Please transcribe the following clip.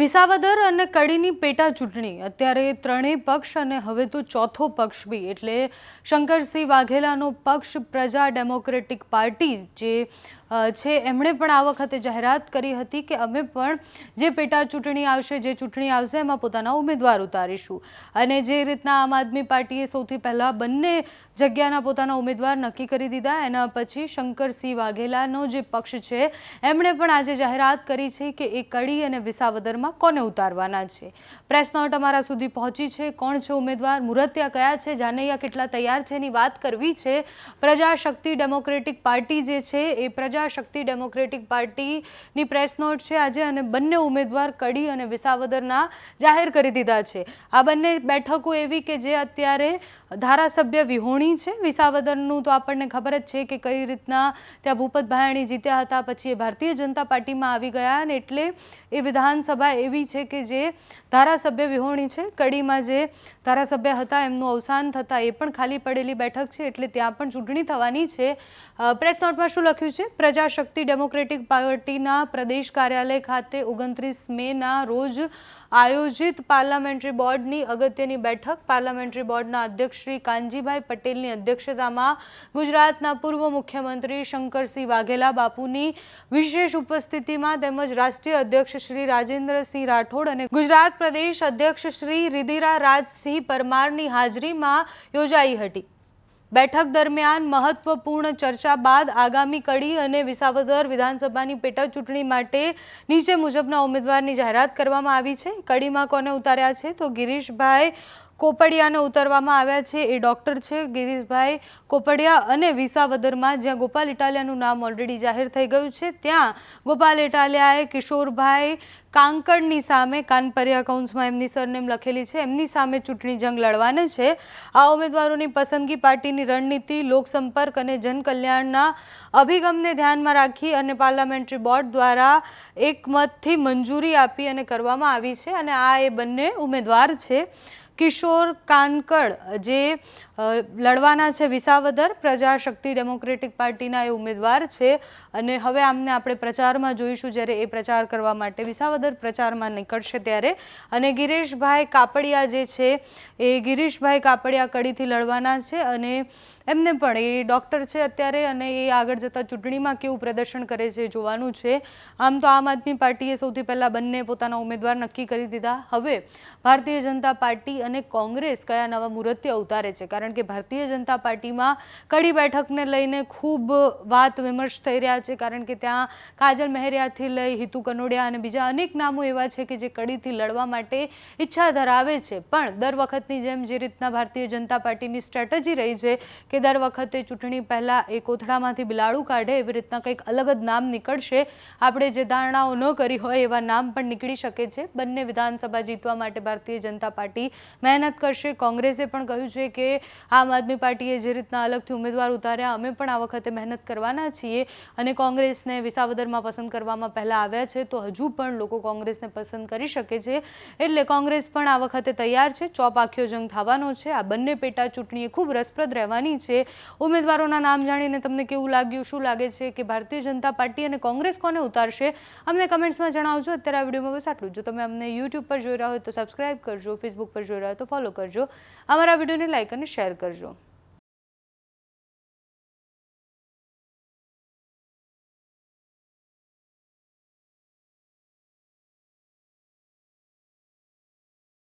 વિસાવદર અને કડીની પેટા ચૂંટણી. અત્યારે ત્રણેય પક્ષ અને હવે તો ચોથો પક્ષ બી. એટલે શંકરસિંહ વાઘેલાનો પક્ષ પ્રજા ડેમોક્રેટિક પાર્ટી, જે છે. એમણે પણ આ વખતે જાહેરાત કરી હતી કે અમે પણ જે પેટા ચૂંટણી આવશે, જે ચૂંટણી આવશે, એમાં પોતાના ઉમેદવાર ઉતારીશું. અને જે રીતના આમ આદમી પાર્ટીએ સૌથી પહેલાં બંને જગ્યાના પોતાના ઉમેદવાર નક્કી કરી દીધા, એના પછી શંકરસિંહ વાઘેલાનો જે પક્ષ છે, એમણે પણ આજે જાહેરાત કરી છે કે એ કડી અને વિસાવદરમાં કોને ઉતારવાના છે? પ્રેસ નોટ અમારા સુધી પહોંચી છે. કોણ છે ઉમેદવાર? મુરત્યા કયા છે? જાનૈયા કેટલા તૈયાર છે? એની વાત કરવી છે. પ્રજાશક્તિ ડેમોક્રેટિક પાર્ટી જે છે, એ પ્રજાશક્તિ ડેમોક્રેટિક પાર્ટીની પ્રેસ નોટ છે આજે અને બંને ઉમેદવાર કડી અને વિસાવદરના જાહેર કરી દીધા છે. આ બંને બેઠકો એવી કે જે અત્યારે ધારાસભ્ય વિહોણી છે. વિસાવદરનું તો આપણને ખબર જ છે કે કઈ રીતના ત્યાં ભૂપત ભાયાણી જીત્યા હતા, પછી એ ભારતીય જનતા પાર્ટીમાં આવી ગયા અને એટલે એ વિધાનસભા એવી છે કે જે ધારાસભ્ય વિહોણી છે. કડીમાં જે ધારાસભ્ય હતા એમનું અવસાન થતાં એ પણ ખાલી પડેલી બેઠક છે, એટલે ત્યાં પણ ચૂંટણી થવાની છે. પ્રેસ નોટમાં શું લખ્યું છે? પ્રજાશક્તિ ડેમોક્રેટિક પાર્ટીના પ્રદેશ કાર્યાલય ખાતે ઓગણત્રીસ મેના રોજ આયોજિત પાર્લામેન્ટરી બોર્ડની અગત્યની બેઠક. પાર્લામેન્ટરી બોર્ડના અધ્યક્ષ શ્રી કાનજીભાઈ પટેલની અધ્યક્ષતામાં ગુજરાતના પૂર્વ મુખ્યમંત્રી શંકરસિંહ વાઘેલા બાપુની વિશેષ ઉપસ્થિતિમાં તેમજ રાષ્ટ્રીય અધ્યક્ષ શ્રી રાજેન્દ્રસિંહ રાઠોડ અને ગુજરાત પ્રદેશ અધ્યક્ષ શ્રી રિધિરા રાજસિંહ પરમારની હાજરીમાં યોજાઈ હતી. બેઠક દરમિયાન મહત્વપૂર્ણ ચર્ચા બાદ આગામી કડી અને વિસાવદર વિધાનસભાની પેટા ચૂંટણી માટે નીચે મુજબના ઉમેદવારની જાહેરાત કરવામાં આવી છે. કડીમાં કોને ઉતાર્યા છે? તો ગિરીશભાઈ કોપડિયાને ઉતારવામાં આવ્યા છે. એ ડૉક્ટર છે, ગિરીશભાઈ કોપડિયા અને વિસાવદરમાં જ્યાં ગોપાલ ઇટાલિયાનું નામ ઓલરેડી જાહેર થઈ ગયું છે. ત્યાં ગોપાલ ઇટાલિયાએ કિશોરભાઈ કાંકડની સામે કાનપરિયા કૌંસમાં એમની સરનેમ લખેલી છે. એમની સામે ચૂંટણી જંગ લડવાના છે. આ ઉમેદવારોની પસંદગી પાર્ટીની રણનીતિ, લોકસંપર્ક અને જનકલ્યાણના અભિગમને ધ્યાનમાં રાખી અને પાર્લામેન્ટરી બોર્ડ દ્વારા એકમતથી મંજૂરી આપી અને કરવામાં આવી છે. અને આ એ બંને ઉમેદવાર છે. કિશોર કાનકડ, જે લડવાના છે વિસાવદર, પ્રજાશક્તિ ડેમોક્રેટિક પાર્ટીના એ ઉમેદવાર છે અને હવે આમને આપણે પ્રચારમાં જોઈશું જ્યારે એ પ્રચાર કરવા માટે વિસાવદર પ્રચારમાં નીકળશે ત્યારે. અને ગિરીશભાઈ કાપડિયા જે છે, એ ગિરીશભાઈ કાપડિયા કડીથી લડવાના છે અને એમને પણ એ ડૉક્ટર છે અત્યારે અને એ આગળ જતાં ચૂંટણીમાં કેવું પ્રદર્શન કરે છે જોવાનું છે. આમ તો આમ આદમી પાર્ટીએ સૌથી પહેલાં બંને પોતાના ઉમેદવાર નક્કી કરી દીધા. હવે ભારતીય જનતા પાર્ટી અને કોંગ્રેસ કયા નવા મુહૂર્તે ઉતારે છે? કારણ કે ભારતીય જનતા પાર્ટીમાં કડી બેઠકને લઈને ખૂબ વાત વિમર્શ થઈ રહ્યા છે. કારણ કે ત્યાં કાજલ મહેરિયાથી લઈ હિતુ કનોડિયા અને બીજા અનેક નામો એવા છે કે જે કડીથી લડવા માટે ઈચ્છા ધરાવે છે. પણ દર વખતની જેમ જે રીતના ભારતીય જનતા પાર્ટીની સ્ટ્રેટેજી રહી છે કે દર વખતે ચૂંટણી પહેલાં એ કોથળામાંથી બિલાડું કાઢે, એવી રીતના કંઈક અલગ જ નામ નીકળશે. આપણે જે ધારણાઓ ન કરી હોય એવા નામ પણ નીકળી શકે છે. બંને વિધાનસભા જીતવા માટે ભારતીય જનતા પાર્ટી મહેનત કરશે. કોંગ્રેસે પણ કહ્યું છે કે આમ આદમી પાર્ટીએ જે રીતના અલગથી ઉમેદવાર ઉતાર્યા, અમે પણ આ વખતે મહેનત કરવાના છીએ અને કોંગ્રેસને વિસાવદરમાં પસંદ કરવામાં પહેલાં આવ્યા છે. તો હજુ પણ લોકો કોંગ્રેસને પસંદ કરી શકે છે. એટલે કોંગ્રેસ પણ આ વખતે તૈયાર છે. ચોપ આખ્યો જંગ થવાનો છે. આ બંને પેટા ચૂંટણી ખૂબ રસપ્રદ રહેવાની છે. ઉમેદવારોના નામ જાણીને તમને કેવું લાગ્યું? શું લાગે છે કે ભારતીય જનતા પાર્ટી અને કોંગ્રેસ કોને ઉતારશે? અમને કમેન્ટ્સમાં જણાવજો. અત્યારે આ વિડીયોમાં બસ આટલું જો. તમે અમને યુટ્યુબ પર જોઈ રહ્યા હોય તો સબસ્ક્રાઇબ કરજો ફેસબુક પર જોઈ રહ્યા તો ફોલો કરજો. અમારા વિડીયોને લાઇક અને શેર કરજો.